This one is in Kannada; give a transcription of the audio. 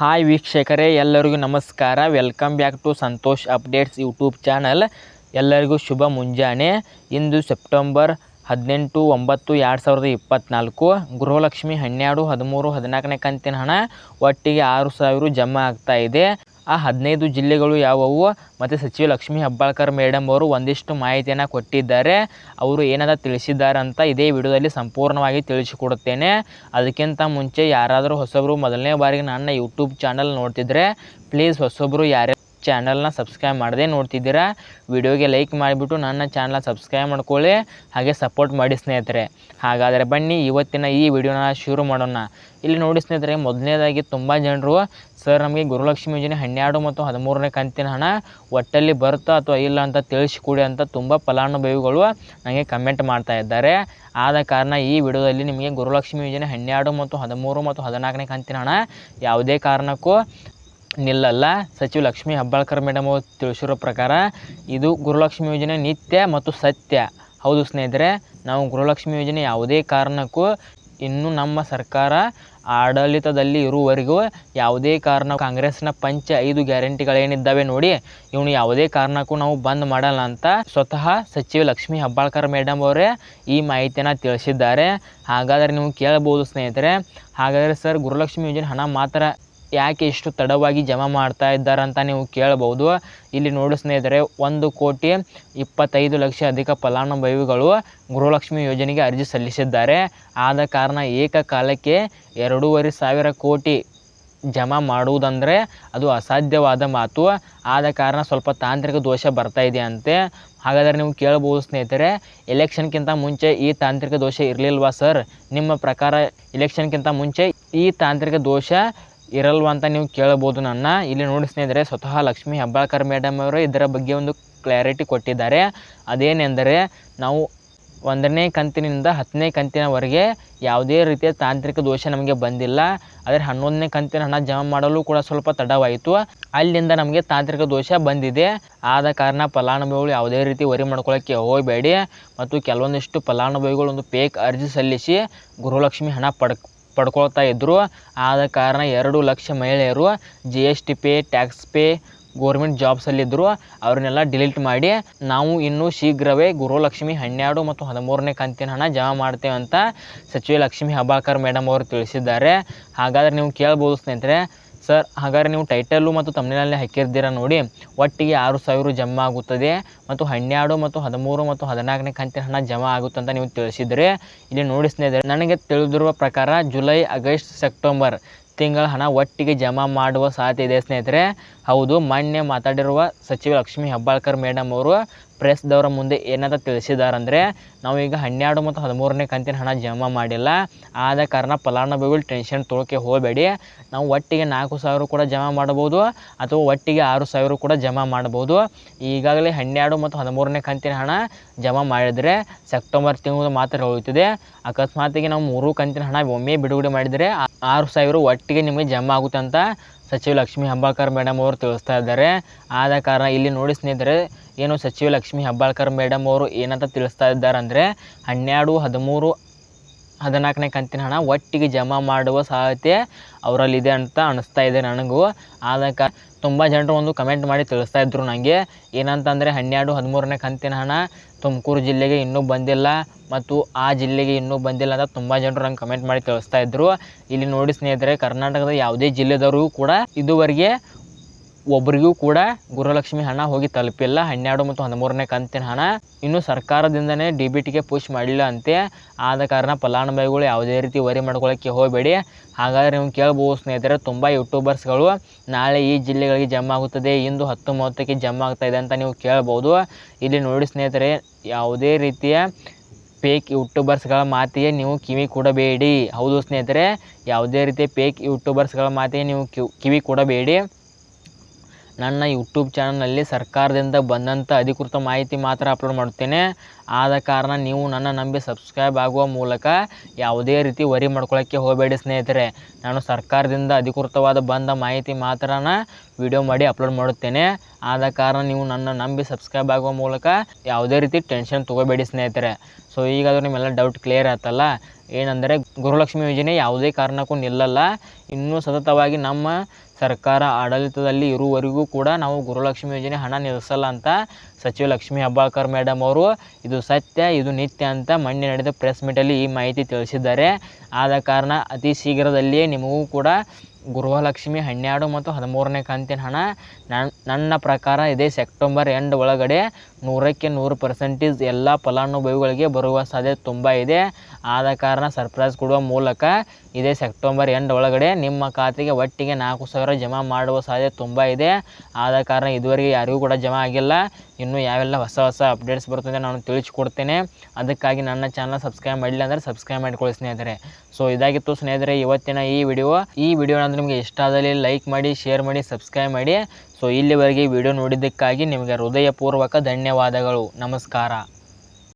ಹಾಯ್ ವೀಕ್ಷಕರೇ, ಎಲ್ಲರಿಗೂ ನಮಸ್ಕಾರ. Welcome back to Santosh updates YouTube channel ಎಲ್ಲರಿಗೂ ಶುಭ ಮುಂಜಾನೆ. ಇಂದು ಸೆಪ್ಟೆಂಬರ್ ಹದಿನೆಂಟು ಒಂಬತ್ತು ಎರಡು ಸಾವಿರದ ಇಪ್ಪತ್ತ್ನಾಲ್ಕು ಗೃಹಲಕ್ಷ್ಮಿ ಹನ್ನೆರಡು ಹದಿಮೂರು ಹದಿನಾಲ್ಕನೇ ಕಂತಿನ ಹಣ ಒಟ್ಟಿಗೆ ಆರು ಸಾವಿರ ಜಮಾ ಆಗ್ತಾ ಇದೆ. ಆ ಹದಿನೈದು ಜಿಲ್ಲೆಗಳು ಯಾವುವು? ಮತ್ತು ಸಚಿವ ಲಕ್ಷ್ಮೀ ಹೆಬ್ಬಾಳ್ಕರ್ ಮೇಡಮ್ ಅವರು ಒಂದಿಷ್ಟು ಮಾಹಿತಿಯನ್ನು ಕೊಟ್ಟಿದ್ದಾರೆ. ಅವರು ಏನಾದ ತಿಳಿಸಿದ್ದಾರೆ ಅಂತ ಇದೇ ವಿಡಿಯೋದಲ್ಲಿ ಸಂಪೂರ್ಣವಾಗಿ ತಿಳಿಸಿಕೊಡುತ್ತೇನೆ. ಅದಕ್ಕಿಂತ ಮುಂಚೆ ಯಾರಾದರೂ ಹೊಸಬರು ಮೊದಲನೇ ಬಾರಿಗೆ ನನ್ನ ಯೂಟ್ಯೂಬ್ ಚಾನಲ್ ನೋಡ್ತಿದ್ರೆ ಪ್ಲೀಸ್ ಹೊಸೊಬ್ಬರು ಯಾರೇ ಚಾನಲ್ನ ಸಬ್ಸ್ಕ್ರೈಬ್ ಮಾಡದೆ ನೋಡ್ತಿದ್ದೀರಾ, ವಿಡಿಯೋಗೆ ಲೈಕ್ ಮಾಡಿಬಿಟ್ಟು ನನ್ನ ಚಾನಲ್ನ ಸಬ್ಸ್ಕ್ರೈಬ್ ಮಾಡ್ಕೊಳ್ಳಿ, ಹಾಗೆ ಸಪೋರ್ಟ್ ಮಾಡಿ ಸ್ನೇಹಿತರೆ. ಹಾಗಾದರೆ ಬನ್ನಿ, ಇವತ್ತಿನ ಈ ವಿಡಿಯೋನ ಶುರು ಮಾಡೋಣ. ಇಲ್ಲಿ ನೋಡಿ ಸ್ನೇಹಿತರೆ, ಮೊದಲನೇದಾಗಿ ತುಂಬ ಜನರು ಸರ್ ನಮಗೆ ಗುರುಲಕ್ಷ್ಮಿ ಯೋಜನೆ ಹನ್ನೆರಡು ಮತ್ತು ಹದಿಮೂರನೇ ಕಂತಿನ ಹಣ ಒಟ್ಟಲ್ಲಿ ಬರುತ್ತಾ ಅಥವಾ ಇಲ್ಲ ಅಂತ ತಿಳಿಸಿಕೊಡಿ ಅಂತ ತುಂಬ ಫಲಾನುಭವಿಗಳು ನನಗೆ ಕಮೆಂಟ್ ಮಾಡ್ತಾ ಇದ್ದಾರೆ. ಆದ ಕಾರಣ ಈ ವಿಡಿಯೋದಲ್ಲಿ ನಿಮಗೆ ಗುರುಲಕ್ಷ್ಮಿ ಯೋಜನೆ ಹನ್ನೆರಡು ಮತ್ತು ಹದಿಮೂರು ಮತ್ತು ಹದಿನಾಲ್ಕನೇ ಕಂತಿನ ಹಣ ಯಾವುದೇ ಕಾರಣಕ್ಕೂ ನಿಲ್ಲಲ್ಲ. ಸಚಿವ ಲಕ್ಷ್ಮೀ ಹೆಬ್ಬಾಳ್ಕರ್ ಮೇಡಮ್ ಅವರು ತಿಳಿಸಿರೋ ಪ್ರಕಾರ ಇದು ಗುರುಲಕ್ಷ್ಮಿ ಯೋಜನೆ ನಿತ್ಯ ಮತ್ತು ಸತ್ಯ. ಹೌದು ಸ್ನೇಹಿತರೆ, ನಾವು ಗೃಹಲಕ್ಷ್ಮಿ ಯೋಜನೆ ಯಾವುದೇ ಕಾರಣಕ್ಕೂ ಇನ್ನು ನಮ್ಮ ಸರ್ಕಾರ ಆಡಳಿತದಲ್ಲಿ ಇರುವವರೆಗೂ ಯಾವುದೇ ಕಾರಣ ಕಾಂಗ್ರೆಸ್ನ ಪಂಚ ಐದು ಗ್ಯಾರಂಟಿಗಳೇನಿದ್ದಾವೆ ನೋಡಿ, ಇವನು ಯಾವುದೇ ಕಾರಣಕ್ಕೂ ನಾವು ಬಂದ್ ಮಾಡಲ್ಲ ಅಂತ ಸ್ವತಃ ಸಚಿವ ಲಕ್ಷ್ಮಿ ಹೆಬ್ಬಾಳ್ಕರ್ ಮೇಡಮ್ ಅವರೇ ಈ ಮಾಹಿತಿಯನ್ನು ತಿಳಿಸಿದ್ದಾರೆ. ಹಾಗಾದರೆ ನೀವು ಕೇಳಬಹುದು ಸ್ನೇಹಿತರೆ, ಹಾಗಾದರೆ ಸರ್ ಗುರುಲಕ್ಷ್ಮಿ ಯೋಜನೆ ಹಣ ಮಾತ್ರ ಯಾಕೆ ಇಷ್ಟು ತಡವಾಗಿ ಜಮಾ ಮಾಡ್ತಾ ಇದ್ದಾರೆ ಅಂತ ನೀವು ಕೇಳಬಹುದು ಇಲ್ಲಿ ನೋಡಿ ಸ್ನೇಹಿತರೆ, ಒಂದು ಕೋಟಿ ಇಪ್ಪತ್ತೈದು ಲಕ್ಷ ಅಧಿಕ ಫಲಾನುಭವಿಗಳು ಗೃಹಲಕ್ಷ್ಮಿ ಯೋಜನೆಗೆ ಅರ್ಜಿ ಸಲ್ಲಿಸಿದ್ದಾರೆ. ಆದ ಕಾರಣ ಏಕಕಾಲಕ್ಕೆ ಎರಡೂವರೆ ಸಾವಿರ ಕೋಟಿ ಜಮಾ ಮಾಡುವುದಂದರೆ ಅದು ಅಸಾಧ್ಯವಾದ ಮಾತು. ಆದ ಕಾರಣ ಸ್ವಲ್ಪ ತಾಂತ್ರಿಕ ದೋಷ ಬರ್ತಾ ಇದೆ ಅಂತೆ ಹಾಗಾದರೆ ನೀವು ಕೇಳಬಹುದು ಸ್ನೇಹಿತರೆ ಎಲೆಕ್ಷನ್ಗಿಂತ ಮುಂಚೆ ಈ ತಾಂತ್ರಿಕ ದೋಷ ಇರಲಿಲ್ವಾ ಸರ್? ನಿಮ್ಮ ಪ್ರಕಾರ ಎಲೆಕ್ಷನ್ಗಿಂತ ಮುಂಚೆ ಈ ತಾಂತ್ರಿಕ ದೋಷ ಇರಲ್ವಾ ಅಂತ ನೀವು ಕೇಳಬಹುದು ನನ್ನ. ಇಲ್ಲಿ ನೋಡಿ ಸ್ನೇಹಿತರೆ, ಸ್ವತಃ ಲಕ್ಷ್ಮೀ ಹೆಬ್ಬಾಳ್ಕರ್ ಮೇಡಮ್ ಅವರು ಇದರ ಬಗ್ಗೆ ಒಂದು ಕ್ಲಾರಿಟಿ ಕೊಟ್ಟಿದ್ದಾರೆ. ಅದೇನೆಂದರೆ, ನಾವು ಒಂದನೇ ಕಂತಿನಿಂದ ಹತ್ತನೇ ಕಂತಿನವರೆಗೆ ಯಾವುದೇ ರೀತಿಯ ತಾಂತ್ರಿಕ ದೋಷ ನಮಗೆ ಬಂದಿಲ್ಲ. ಆದರೆ ಹನ್ನೊಂದನೇ ಕಂತಿನ ಹಣ ಜಮಾ ಮಾಡಲು ಕೂಡ ಸ್ವಲ್ಪ ತಡವಾಯಿತು. ಅಲ್ಲಿಂದ ನಮಗೆ ತಾಂತ್ರಿಕ ದೋಷ ಬಂದಿದೆ. ಆದ ಕಾರಣ ಫಲಾನುಭವಿಗಳು ಯಾವುದೇ ರೀತಿ ವರಿ ಮಾಡ್ಕೊಳ್ಳೋಕ್ಕೆ ಹೋಗಬೇಡಿ. ಮತ್ತು ಕೆಲವೊಂದಿಷ್ಟು ಫಲಾನುಭವಿಗಳು ಒಂದು ಪೇಕ್ ಅರ್ಜಿ ಸಲ್ಲಿಸಿ ಗೃಹಲಕ್ಷ್ಮಿ ಹಣ ಪಡ್ಕ ಪಡ್ಕೊಳ್ತಾ ಇದ್ದರು ಆದ ಕಾರಣ ಎರಡು ಲಕ್ಷ ಮಹಿಳೆಯರು G S T pay tax pay government ಜಾಬ್ಸಲ್ಲಿದ್ದರು ಅವ್ರನ್ನೆಲ್ಲ ಡಿಲೀಟ್ ಮಾಡಿ ನಾವು ಇನ್ನೂ ಶೀಘ್ರವೇ ಗುರುಲಕ್ಷ್ಮಿ ಹನ್ನೆರಡು ಮತ್ತು ಹದಿಮೂರನೇ ಕಂತಿನ ಹಣ ಜಮಾ ಮಾಡ್ತೇವೆ ಅಂತ ಸಚಿವ ಲಕ್ಷ್ಮಿ ಹಬಾಕರ್ ಮೇಡಮ್ ಅವರು ತಿಳಿಸಿದ್ದಾರೆ. ಹಾಗಾದರೆ ನೀವು ಕೇಳ್ಬೋದು ಸ್ನೇಹಿತರೆ ಸರ್, ಹಾಗಾದ್ರೆ ನೀವು ಟೈಟಲ್ಲು ಮತ್ತು ತಮಿಳಿನಲ್ಲಿ ಹಾಕಿರ್ತೀರ ನೋಡಿ, ಒಟ್ಟಿಗೆ ಆರು ಸಾವಿರ ಜಮಾ ಆಗುತ್ತದೆ ಮತ್ತು ಹನ್ನೆರಡು ಮತ್ತು ಹದಿಮೂರು ಮತ್ತು ಹದಿನಾಲ್ಕನೇ ಕಂತಿನ ಹಣ ಜಮಾ ಆಗುತ್ತೆ ಅಂತ ನೀವು ತಿಳಿಸಿದರೆ. ಇಲ್ಲಿ ನೋಡಿ ಸ್ನೇಹಿತರೆ, ನನಗೆ ತಿಳಿದಿರುವ ಪ್ರಕಾರ ಜುಲೈ, ಆಗಸ್ಟ್, ಸೆಪ್ಟೆಂಬರ್ ತಿಂಗಳ ಹಣ ಒಟ್ಟಿಗೆ ಜಮಾ ಮಾಡುವ ಸಾಧ್ಯತೆ ಇದೆ ಸ್ನೇಹಿತರೆ. ಹೌದು, ಮೊನ್ನೆ ಮಾತಾಡಿರುವ ಸಚಿವ ಲಕ್ಷ್ಮೀ ಹೆಬ್ಬಾಳ್ಕರ್ ಮೇಡಮ್ ಅವರು ಪ್ರೆಸ್ದವರ ಮುಂದೆ ಏನಂತ ತಿಳಿಸಿದಾರಂದರೆ ನಾವು ಈಗ ಹನ್ನೆರಡು ಮತ್ತು ಹದಿಮೂರನೇ ಕಂತಿನ ಹಣ ಜಮಾ ಮಾಡಿಲ್ಲ. ಆದ ಕಾರಣ ಫಲಾನುಭವಿಗಳು ಟೆನ್ಷನ್ ತೊಳಕ್ಕೆ ಹೋಗಬೇಡಿ. ನಾವು ಒಟ್ಟಿಗೆ ನಾಲ್ಕು ಸಾವಿರ ಕೂಡ ಜಮಾ ಮಾಡ್ಬೋದು ಅಥವಾ ಒಟ್ಟಿಗೆ ಆರು ಸಾವಿರ ಕೂಡ ಜಮಾ ಮಾಡ್ಬೋದು ಈಗಾಗಲೇ ಹನ್ನೆರಡು ಮತ್ತು ಹದಿಮೂರನೇ ಕಂತಿನ ಹಣ ಜಮಾ ಮಾಡಿದರೆ ಸೆಪ್ಟೆಂಬರ್ ತಿಂಗಳು ಮಾತ್ರ ಹೋಗುತ್ತದೆ ಅಕಸ್ಮಾತಿಗೆ ನಾವು ಮೂರು ಕಂತಿನ ಹಣ ಒಮ್ಮೆ ಬಿಡುಗಡೆ ಮಾಡಿದರೆ ಆರು ಸಾವಿರ ಒಟ್ಟಿಗೆ ನಿಮಗೆ ಜಮಾ ಆಗುತ್ತೆ ಅಂತ ಸಚಿವ ಲಕ್ಷ್ಮೀ ಹೆಬ್ಬಾಳ್ಕರ್ ಮೇಡಮ್ ಅವರು ತಿಳಿಸ್ತಾ ಇದ್ದಾರೆ. ಆದ ಕಾರಣ ಇಲ್ಲಿ ನೋಡಿ ಸ್ನೇಹಿತರೆ ಏನು ಸಚಿವ ಲಕ್ಷ್ಮಿ ಹೆಬ್ಬಾಳ್ಕರ್ ಮೇಡಮ್ ಅವರು ಏನಂತ ತಿಳಿಸ್ತಾ ಇದ್ದಾರೆ ಅಂದರೆ ಹನ್ನೆರಡು, ಹದಿಮೂರು, ಹದಿನಾಲ್ಕನೇ ಕಂತಿನ ಹಣ ಒಟ್ಟಿಗೆ ಜಮಾ ಮಾಡುವ ಸಾಧ್ಯತೆ ಅವರಲ್ಲಿದೆ ಅಂತ ಅನಿಸ್ತಾ ಇದೆ ನನಗೂ. ಆದ ತುಂಬ ಜನರು ಒಂದು ಕಮೆಂಟ್ ಮಾಡಿ ತಿಳಿಸ್ತಾ ಇದ್ರು ನನಗೆ ಏನಂತಂದರೆ ಹನ್ನೆರಡು, ಹದಿಮೂರನೇ ಕಂತಿನ ಹಣ ತುಮಕೂರು ಜಿಲ್ಲೆಗೆ ಇನ್ನೂ ಬಂದಿಲ್ಲ ಮತ್ತು ಆ ಜಿಲ್ಲೆಗೆ ಇನ್ನೂ ಬಂದಿಲ್ಲ ಅಂತ ತುಂಬ ಜನರು ನಂಗೆ ಕಮೆಂಟ್ ಮಾಡಿ ತಿಳಿಸ್ತಾ ಇದ್ರು. ಇಲ್ಲಿ ನೋಡಿ ಸ್ನೇಹಿತರೆ, ಕರ್ನಾಟಕದ ಯಾವುದೇ ಜಿಲ್ಲೆದವರು ಕೂಡ ಇದುವರೆಗೆ ಒಬ್ಬರಿಗೂ ಕೂಡ ಗುರುಲಕ್ಷ್ಮಿ ಹಣ ಹೋಗಿ ತಲುಪಿಲ್ಲ. ಹನ್ನೆರಡು ಮತ್ತು ಹದಿಮೂರನೇ ಕಂತಿನ ಹಣ ಇನ್ನು ಸರ್ಕಾರದಿಂದನೇ ಡಿ ಬಿ ಟಿಗೆ ಪುಷ್ ಮಾಡಿಲ್ಲ ಅಂತೆ. ಆದ ಕಾರಣ ಫಲಾನುಭವಿಗಳು ಯಾವುದೇ ರೀತಿ ವರಿ ಮಾಡ್ಕೊಳ್ಳೋಕ್ಕೆ ಹೋಗಬೇಡಿ. ಹಾಗಾದರೆ ನೀವು ಕೇಳ್ಬೋದು ಸ್ನೇಹಿತರೆ, ತುಂಬ ಯೂಟ್ಯೂಬರ್ಸ್ಗಳು ನಾಳೆ ಈ ಜಿಲ್ಲೆಗಳಿಗೆ ಜಮ್ಮ ಆಗುತ್ತದೆ. ಇಂದು ಹತ್ತು ಮೂವತ್ತಕ್ಕೆ ಜಮ್ಮ ಆಗ್ತಾ ಇದೆ ಅಂತ ನೀವು ಕೇಳ್ಬೋದು. ಇಲ್ಲಿ ನೋಡಿ ಸ್ನೇಹಿತರೆ, ಯಾವುದೇ ರೀತಿಯ ಪೇಕ್ ಯೂಟ್ಯೂಬರ್ಸ್ಗಳ ಮಾತಿಗೆ ನೀವು ಕಿವಿ ಕೊಡಬೇಡಿ. ಹೌದು ಸ್ನೇಹಿತರೆ, ಯಾವುದೇ ರೀತಿಯ ಪೇಕ್ ಯೂಟ್ಯೂಬರ್ಸ್ಗಳ ಮಾತಿಗೆ ನೀವು ಕಿವಿ ಕೊಡಬೇಡಿ. ನನ್ನ ಯೂಟ್ಯೂಬ್ ಚಾನಲ್ನಲ್ಲಿ ಸರ್ಕಾರದಿಂದ ಬಂದಂಥ ಅಧಿಕೃತ ಮಾಹಿತಿ ಮಾತ್ರ ಅಪ್ಲೋಡ್ ಮಾಡುತ್ತೇನೆ. ಆದ ಕಾರಣ ನೀವು ನನ್ನ ನಂಬಿ ಸಬ್ಸ್ಕ್ರೈಬ್ ಆಗುವ ಮೂಲಕ ಯಾವುದೇ ರೀತಿ ವರಿ ಮಾಡ್ಕೊಳ್ಳೋಕ್ಕೆ ಹೋಗಬೇಡಿ ಸ್ನೇಹಿತರೆ. ನಾನು ಸರ್ಕಾರದಿಂದ ಅಧಿಕೃತವಾದ ಬಂದ ಮಾಹಿತಿ ಮಾತ್ರನ ವಿಡಿಯೋ ಮಾಡಿ ಅಪ್ಲೋಡ್ ಮಾಡುತ್ತೇನೆ. ಆದ ಕಾರಣ ನೀವು ನನ್ನ ನಂಬಿ ಸಬ್ಸ್ಕ್ರೈಬ್ ಆಗುವ ಮೂಲಕ ಯಾವುದೇ ರೀತಿ ಟೆನ್ಷನ್ ತೊಗೋಬೇಡಿ ಸ್ನೇಹಿತರೆ. ಸೊ ಈಗಾದರೂ ನಿಮ್ಮೆಲ್ಲ ಡೌಟ್ ಕ್ಲಿಯರ್ ಆಯ್ತಲ್ಲ ಏನಂದರೆ ಗುರುಲಕ್ಷ್ಮಿ ಯೋಜನೆ ಯಾವುದೇ ಕಾರಣಕ್ಕೂ ನಿಲ್ಲಲ್ಲ. ಇನ್ನೂ ಸತತವಾಗಿ ನಮ್ಮ ಸರ್ಕಾರ ಆಡಳಿತದಲ್ಲಿ ಇರುವವರೆಗೂ ಕೂಡ ನಾವು ಗುರುಲಕ್ಷ್ಮಿ ಯೋಜನೆ ಹಣ ನಿಲ್ಲಿಸಲ್ಲ ಅಂತ ಸಚಿವ ಲಕ್ಷ್ಮೀ ಹೆಬ್ಬಾಳ್ಕರ್ ಮೇಡಮ್ ಅವರು ಇದು ಸತ್ಯ, ಇದು ನಿತ್ಯ ಅಂತ ಮೊನ್ನೆ ನಡೆದ ಪ್ರೆಸ್ ಮೀಟಲ್ಲಿ ಈ ಮಾಹಿತಿ ತಿಳಿಸಿದ್ದಾರೆ. ಆದ ಕಾರಣ ಅತಿ ಶೀಘ್ರದಲ್ಲಿಯೇ ನಿಮಗೂ ಕೂಡ ಗೃಹಲಕ್ಷ್ಮಿ ಹನ್ನೆರಡು ಮತ್ತು ಹದಿಮೂರನೇ ಕಂತಿನ ಹಣ ನನ್ನ ಪ್ರಕಾರ ಇದೇ ಸೆಪ್ಟೆಂಬರ್ ಎಂಡ್ ಒಳಗಡೆ ನೂರಕ್ಕೆ ನೂರು ಪರ್ಸೆಂಟೇಜ್ ಎಲ್ಲ ಫಲಾನುಭವಿಗಳಿಗೆ ಬರುವ ಸಾಧ್ಯತೆ ತುಂಬ ಇದೆ. ಆದ ಕಾರಣ ಸರ್ಪ್ರೈಸ್ ಕೊಡುವ ಮೂಲಕ ಇದೇ ಸೆಪ್ಟೆಂಬರ್ ಎಂಡ್ ಒಳಗಡೆ ನಿಮ್ಮ ಖಾತೆಗೆ ಒಟ್ಟಿಗೆ ನಾಲ್ಕು ಸಾವಿರ ಜಮಾ ಮಾಡುವ ಸಾಧ್ಯತೆ ತುಂಬ ಇದೆ. ಆದ ಕಾರಣ ಇದುವರೆಗೆ ಯಾರಿಗೂ ಕೂಡ ಜಮಾ ಆಗಿಲ್ಲ. ಇನ್ನು ಯಾವೆಲ್ಲ ಹೊಸ ಹೊಸ ಅಪ್ಡೇಟ್ಸ್ ಬರ್ತದೆ ನಾನು ತಿಳಿಸ್ಕೊಡ್ತೇನೆ. ಅದಕ್ಕಾಗಿ ನನ್ನ ಚಾನಲ್ ಸಬ್ಸ್ಕ್ರೈಬ್ ಮಾಡಿಲ್ಲ ಅಂದರೆ ಸಬ್ಸ್ಕ್ರೈಬ್ ಮಾಡಿಕೊಳ್ಳಿ ಸ್ನೇಹಿತರೆ. ಸೊ ಇದಾಗಿತ್ತು ಸ್ನೇಹಿತರೆ ಇವತ್ತಿನ ಈ ವಿಡಿಯೋ ಈ ವಿಡಿಯೋ ನಿಮಗೆ ಇಷ್ಟ ಆದಲ್ಲಿ ಲೈಕ್ ಮಾಡಿ ಶೇರ್ ಮಾಡಿ ಸಬ್ಸ್ಕ್ರೈಬ್ ಮಾಡಿ. ಸೊ ಇಲ್ಲಿವರೆಗೆ ವಿಡಿಯೋ ನೋಡಿದ್ದಕ್ಕಾಗಿ ನಿಮಗೆ ಹೃದಯಪೂರ್ವಕ ಧನ್ಯವಾದಗಳು. ನಮಸ್ಕಾರ.